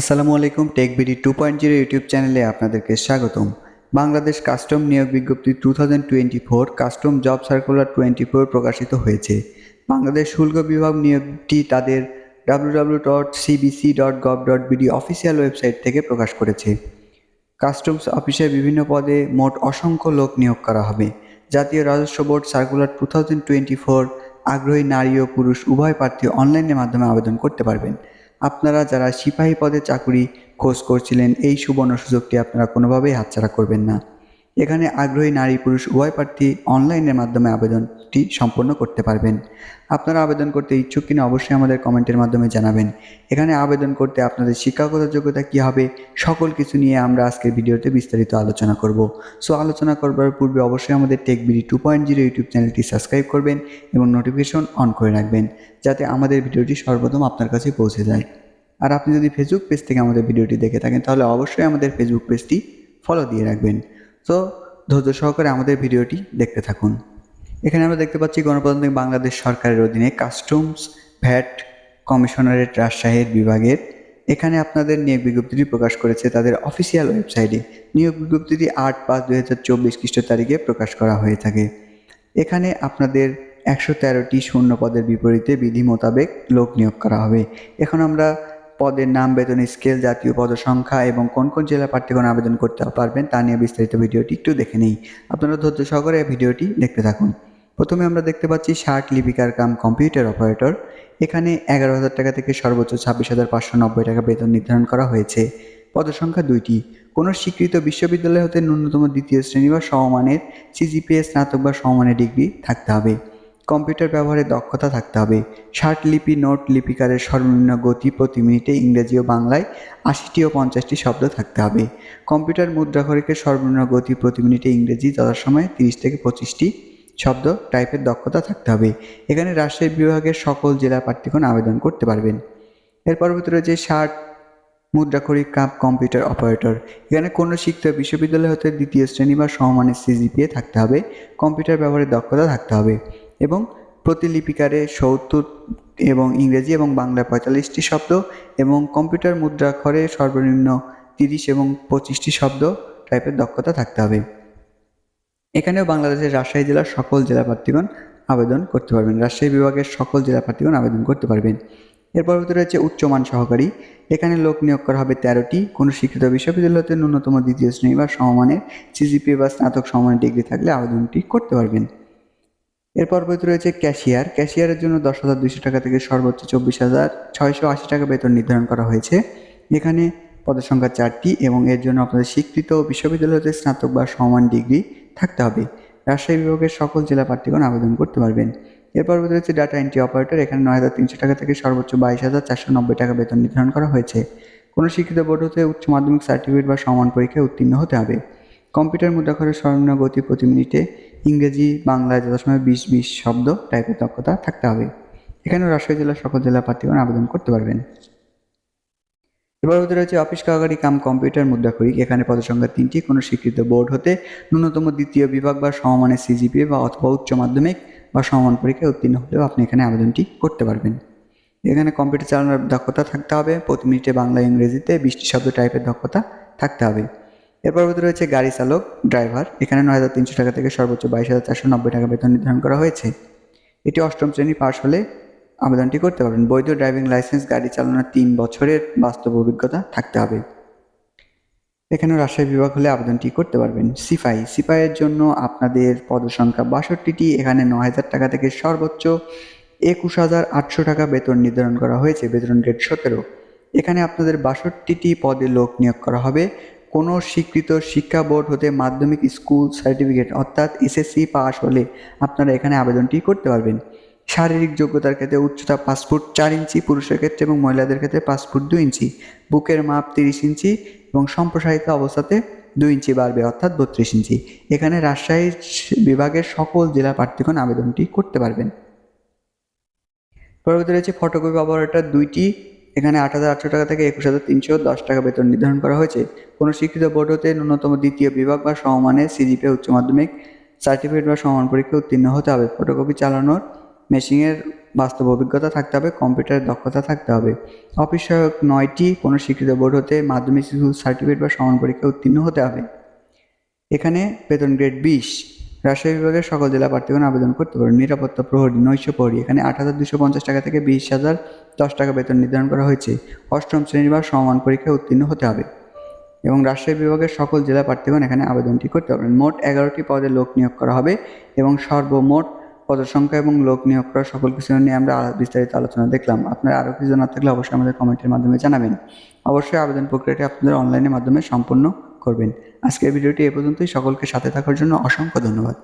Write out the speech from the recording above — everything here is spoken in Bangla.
আসসালামু আলাইকুম tech BD two point zero YouTube চ্যানেলে আপনাদেরকে স্বাগতম। বাংলাদেশ কাস্টম নিয়োগ বিজ্ঞপ্তি two thousand twenty four custom job circular twenty four প্রকাশিত হয়েছে। বাংলাদেশ শুল্ক বিভাগ নিয়োগটি তাদের W W dot CBC dot gov dot BD official website থেকে প্রকাশ করেছে। কাস্টমস অফিসে বিভিন্ন পদে মোট অসংখ্য লোক নিয়োগ করা হবে। জাতীয় রাজস্ব board circular two thousand twenty four আগ্রহী নারী ও পুরুষ উভয় প্রার্থী অনলাইনের মাধ্যমে আবেদন করতে পারবেন। আপনারা যারা সিপাহী পদে চাকুরি খোঁজ করছিলেন, এই সুবর্ণ সুযোগটি আপনারা কোনোভাবেই হাতছাড়া করবেন না। এখানে আগ্রহী নারী পুরুষ উভয় প্রার্থী অনলাইনের মাধ্যমে আবেদনটি সম্পন্ন করতে পারবেন। আপনারা আবেদন করতে ইচ্ছুক কিনা অবশ্যই আমাদের কমেন্টের মাধ্যমে জানাবেন। এখানে আবেদন করতে আপনাদের শিক্ষাগত যোগ্যতা কী হবে, সকল কিছু নিয়ে আমরা আজকের ভিডিওতে বিস্তারিত আলোচনা করব। সো আলোচনা করবার পূর্বে অবশ্যই আমাদের tech BD two point zero YouTube চ্যানেলটি সাবস্ক্রাইব করবেন এবং নোটিফিকেশন অন করে রাখবেন, যাতে আমাদের ভিডিওটি সর্বপ্রথম আপনার কাছে পৌঁছে যায়। আর আপনি যদি ফেসবুক পেজ থেকে আমাদের ভিডিওটি দেখে থাকেন, তাহলে অবশ্যই আমাদের ফেসবুক পেজটি ফলো দিয়ে রাখবেন। তো ধৈর্য সহকারে আমাদের ভিডিওটি দেখতে থাকুন। এখানে আমরা দেখতে পাচ্ছি গণপ্রজাতন্ত্রী বাংলাদেশ সরকারের অধীনে কাস্টমস ভ্যাট কমিশনারেট রাজশাহীর বিভাগের। এখানে আপনাদের নিয়োগ বিজ্ঞপ্তিটি প্রকাশ করেছে তাদের অফিসিয়াল ওয়েবসাইটে। নিয়োগ বিজ্ঞপ্তিটি আট পাঁচ দুই হাজার চব্বিশ খ্রিস্ট তারিখে প্রকাশ করা হয়ে থাকে। এখানে আপনাদের একশো তেরোটি শূন্য পদের বিপরীতে বিধি মোতাবেক লোক নিয়োগ করা হবে। এখন আমরা পদের নাম, বেতন, স্কেল, জাতীয় পদ, সংখ্যা এবং কোন কোন জেলা প্রার্থীগণ আবেদন করতে পারবেন তা নিয়ে বিস্তারিত ভিডিওটি একটু দেখে নেই। আপনারা ধৈর্য সহকারে ভিডিওটি দেখতে থাকুন। প্রথমে আমরা দেখতে পাচ্ছি ষাট লিপিকার কাম কম্পিউটার অপারেটর। এখানে এগারো হাজার টাকা থেকে সর্বোচ্চ ছাব্বিশ হাজার পাঁচশো নব্বই টাকা বেতন নির্ধারণ করা হয়েছে। পদসংখ্যা দুইটি। কোনো স্বীকৃত বিশ্ববিদ্যালয় হতে ন্যূনতম দ্বিতীয় শ্রেণি বা সমমানের সিজিপিএ স্নাতক বা সমমানের ডিগ্রি থাকতে হবে। কম্পিউটার ব্যবহারে দক্ষতা থাকতে হবে। ষাট লিপি নোট লিপিকারের সর্বনিম্ন গতি প্রতি মিনিটে ইংরেজি ও বাংলায় আশিটি ও পঞ্চাশটি শব্দ থাকতে হবে। কম্পিউটার মুদ্রাক্ষরিকের সর্বনিম্ন গতি প্রতি মিনিটে ইংরেজি যথাসময়ে তিরিশ থেকে পঁচিশটি শব্দ টাইপের দক্ষতা থাকতে হবে। এখানে রাজশাহী বিভাগের সকল জেলা প্রার্থীগণ আবেদন করতে পারবেন। এর পরবর্তী রয়েছে ষাট মুদ্রাক্ষরিক কাপ কম্পিউটার অপারেটর। এখানে কোনো শিক্ষিত বিশ্ববিদ্যালয় হতে দ্বিতীয় শ্রেণি বা সমমানের সিজিপিএ থাকতে হবে। কম্পিউটার ব্যবহারের দক্ষতা থাকতে হবে। এবং প্রতিলিপিকারে সত্তর এবং ইংরেজি এবং বাংলা পঁয়তাল্লিশটি শব্দ এবং কম্পিউটার মুদ্রাক্ষরে সর্বনিম্ন তিরিশ এবং পঁচিশটি শব্দ টাইপের দক্ষতা থাকতে হবে। এখানেও বাংলাদেশের রাজশাহী জেলার সকল জেলা প্রার্থীগণ আবেদন করতে পারবেন। রাজশাহী বিভাগের সকল জেলা প্রার্থীগণ আবেদন করতে পারবেন। এর পরবর্তী রয়েছে উচ্চমান সহকারী। এখানে লোক নিয়োগ করা হবে তেরোটি। কোনো শিক্ষিত বিশ্ববিদ্যালয়তে ন্যূনতম দ্বিতীয় শ্রেণি বা সমমানের সিজিপি বা স্নাতক সমমানের ডিগ্রি থাকলে আবেদনটি করতে পারবেন। এর পরবর্তী রয়েছে ক্যাশিয়ার। ক্যাশিয়ারের জন্য দশ হাজার দুইশো টাকা থেকে সর্বোচ্চ চব্বিশ হাজার ছয়শো আশি টাকা বেতন নির্ধারণ করা হয়েছে। এখানে পদের সংখ্যা চারটি এবং এর জন্য আপনাদের স্বীকৃত বিশ্ববিদ্যালয়তে স্নাতক বা সমান ডিগ্রি থাকতে হবে। রাজশাহী বিভাগের সকল জেলা প্রার্থীগণ আবেদন করতে পারবেন। এর পরবর্তী রয়েছে ডাটা এন্ট্রি অপারেটর এখানে নয় হাজার তিনশো টাকা থেকে সর্বোচ্চ বাইশ হাজার চারশো নব্বই টাকা বেতন নির্ধারণ করা হয়েছে। কোনো শিক্ষিত বোর্ড হতে উচ্চ মাধ্যমিক সার্টিফিকেট বা সমান পরীক্ষায় উত্তীর্ণ হতে হবে। কম্পিউটার মুদ্রাক্ষরের সর্বনিম্ন গতি প্রতি মিনিটে ইংরেজি বাংলায় যথাসময় বিশ বিশ শব্দ টাইপের দক্ষতা থাকতে হবে। এখানে রাজশাহী জেলার সকল জেলা প্রার্থীগণ আবেদন করতে পারবেন। এবার হতে রয়েছে অফিস সহকারী কাম কম্পিউটার মুদ্রাক্ষরিক এখানে পদসংখ্যা তিনটি, কোনো স্বীকৃত বোর্ড হতে ন্যূনতম দ্বিতীয় বিভাগ বা সমমানের সিজিপিএ বা অথবা উচ্চ মাধ্যমিক বা সমান পরীক্ষায় উত্তীর্ণ হলেও আপনি এখানে আবেদনটি করতে পারবেন। এখানে কম্পিউটার চালানোর দক্ষতা থাকতে হবে। প্রতি মিনিটে বাংলা, ইংরেজিতে বৃষ্টি শব্দ টাইপের দক্ষতা থাকতে হবে। এর পরবর্তী রয়েছে গাড়ি চালক, ড্রাইভার। এখানে নয় হাজার তিনশো টাকা থেকে সর্বোচ্চ বাইশ হাজার চারশো নব্বই টাকা বেতন নির্ধারণ করা হয়েছে। এটি অষ্টম শ্রেণি পাশ হলে আবেদনটি করতে পারবেন। বৈধ ড্রাইভিং লাইসেন্স, গাড়ি চালানোর তিন বছরের বাস্তব অভিজ্ঞতা থাকতে হবে। এখানে রাজশাহী বিভাগ হলে আবেদনটি করতে পারবেন। সিপাই সিপাইয়ের জন্য আপনাদের পদসংখ্যা বাষট্টিটি। এখানে ন হাজার টাকা থেকে সর্বোচ্চ একুশ হাজার আটশো টাকা বেতন নির্ধারণ করা হয়েছে। বেতন গ্রেড সতেরো। এখানে আপনাদের বাষট্টিটি পদে লোক নিয়োগ করা হবে। কোনো স্বীকৃত শিক্ষা বোর্ড হতে মাধ্যমিক স্কুল সার্টিফিকেট অর্থাৎ এসএসসি পাস হলে আপনারা এখানে আবেদনটি করতে পারবেন। শারীরিক যোগ্যতার ক্ষেত্রে উচ্চতা ফুট চার ইঞ্চি, পুরুষের ক্ষেত্রে এবং মহিলাদের ক্ষেত্রে পাঁচ ফুট দুই ইঞ্চি। বুকের মাপ তিরিশ ইঞ্চি এবং সম্প্রসারিত অবস্থাতে দুই ইঞ্চি বাড়বে, অর্থাৎ বত্রিশ ইঞ্চি। এখানে রাজশাহী বিভাগের সকল জেলা প্রার্থীগণ আবেদনটি করতে পারবেন। পরবর্তী রয়েছে ফটোকপি অপারেটর দুইটি এখানে আট হাজার আটশো টাকা থেকে একুশ হাজার তিনশো দশ টাকা বেতন নির্ধারণ করা হয়েছে। কোনো শিক্ষিত বোর্ড হতে ন্যূনতম দ্বিতীয় বিভাগ বা সমমানের সিজিপি, উচ্চ মাধ্যমিক, সার্টিফিকেট বা সমান পরীক্ষায় উত্তীর্ণ হতে হবে। ফটোকপি চালানোর মেশিনের বাস্তব অভিজ্ঞতা থাকতে হবে, কম্পিউটারের দক্ষতা থাকতে হবে। অফিস সহায়ক নয়টি কোনো স্বীকৃত বোর্ড হতে মাধ্যমিক স্কুল সার্টিফিকেট বা সমান পরীক্ষায় উত্তীর্ণ হতে হবে। এখানে বেতন গ্রেড বিশ। রাজশাহী বিভাগের সকল জেলা প্রার্থীগণ আবেদন করতে পারেন। নিরাপত্তা প্রহরী, নৈশ প্রহরী। এখানে আট হাজার দুশো পঞ্চাশ টাকা থেকে বিশ হাজার দশ টাকা বেতন নির্ধারণ করা হয়েছে। অষ্টম শ্রেণি বা সমান পরীক্ষায় উত্তীর্ণ হতে হবে। এবং রাজশাহী বিভাগের সকল জেলা প্রার্থীগণ এখানে আবেদনটি করতে পারবেন মোট এগারোটি পদে লোক নিয়োগ করা হবে এবং সর্বমোট পদসংখ্যা এবং লোক নিয়োগ করা সকল কিছু নিয়ে আমরা বিস্তারিত আলোচনা দেখলাম। আপনারা আরও কিছু জানার থাকলে অবশ্যই আমাদের কমেন্টের মাধ্যমে জানাবেন। অবশ্যই আবেদন প্রক্রিয়াটি আপনাদের অনলাইনের মাধ্যমে সম্পন্ন করবেন। আজকের ভিডিওটি এ পর্যন্তই। সকলকে সাথে থাকার জন্য অসংখ্য ধন্যবাদ।